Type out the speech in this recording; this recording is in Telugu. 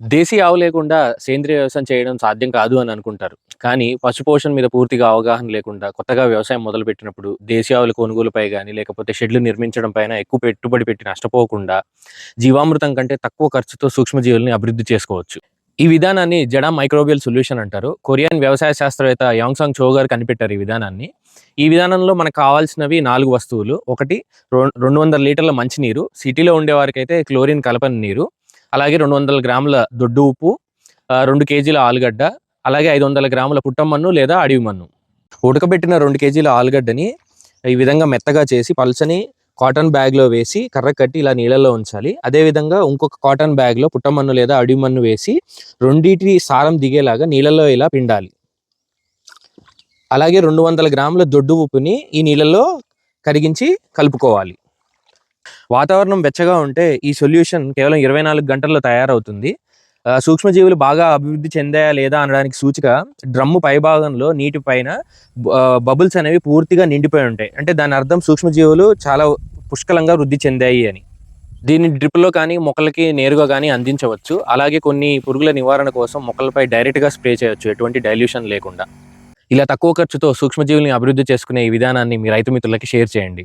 దేశీ ఆవు లేకుండా సేంద్రియ వ్యవసాయం చేయడం సాధ్యం కాదు అని అనుకుంటారు. కానీ పశుపోషణ మీద పూర్తిగా అవగాహన లేకుండా కొత్తగా వ్యవసాయం మొదలుపెట్టినప్పుడు దేశీ ఆవుల కొనుగోలుపై కానీ లేకపోతే షెడ్లు నిర్మించడం పైన ఎక్కువ పెట్టుబడి పెట్టి నష్టపోకుండా జీవామృతం కంటే తక్కువ ఖర్చుతో సూక్ష్మజీవుల్ని అభివృద్ధి చేసుకోవచ్చు. ఈ విధానాన్ని జడా మైక్రోబియల్ సొల్యూషన్ అంటారు. కొరియన్ వ్యవసాయ శాస్త్రవేత్త యాంగ్సాంగ్ చో గారు కనిపెట్టారు ఈ విధానాన్ని. ఈ విధానంలో మనకు కావాల్సినవి నాలుగు వస్తువులు. ఒకటి రెండు వందల లీటర్ల మంచినీరు. సిటీలో ఉండే వారికైతే క్లోరిన్ కలపని నీరు. అలాగే రెండు వందల గ్రాముల దొడ్డు ఉప్పు రెండు కేజీల ఆలుగడ్డ అలాగే ఐదు వందల గ్రాముల పుట్టమన్ను లేదా అడవి మన్ను. ఉడకబెట్టిన రెండు కేజీల ఆలుగడ్డని ఈ విధంగా మెత్తగా చేసి పల్చని కాటన్ బ్యాగ్లో వేసి కర్ర కట్టి ఇలా నీళ్ళల్లో ఉంచాలి. అదేవిధంగా ఇంకొక కాటన్ బ్యాగ్లో పుట్టమన్ను లేదా అడవి మన్ను వేసి రెండింటి సారం దిగేలాగా నీళ్ళల్లో ఇలా పిండాలి. అలాగే రెండు వందల గ్రాముల దొడ్డు ఉప్పుని ఈ నీళ్ళల్లో కరిగించి కలుపుకోవాలి. వాతావరణం వెచ్చగా ఉంటే ఈ సొల్యూషన్ కేవలం ఇరవై నాలుగు గంటల్లో తయారవుతుంది. సూక్ష్మజీవులు బాగా అభివృద్ధి చెందాయా లేదా అనడానికి సూచిక డ్రమ్ము పైభాగంలో నీటి పైన బబుల్స్ అనేవి పూర్తిగా నిండిపోయి ఉంటాయి. అంటే దాని అర్థం సూక్ష్మజీవులు చాలా పుష్కలంగా వృద్ధి చెందాయి అని. దీన్ని డ్రిప్లో కానీ మొక్కలకి నేరుగా కానీ అందించవచ్చు. అలాగే కొన్ని పురుగుల నివారణ కోసం మొక్కలపై డైరెక్ట్గా స్ప్రే చేయొచ్చు. ఎటువంటి డైల్యూషన్ లేకుండా. ఇలా తక్కువ ఖర్చుతో సూక్ష్మజీవుల్ని అభివృద్ధి చేసుకునే ఈ విధానాన్ని మీ రైతు మిత్రులకి షేర్ చేయండి.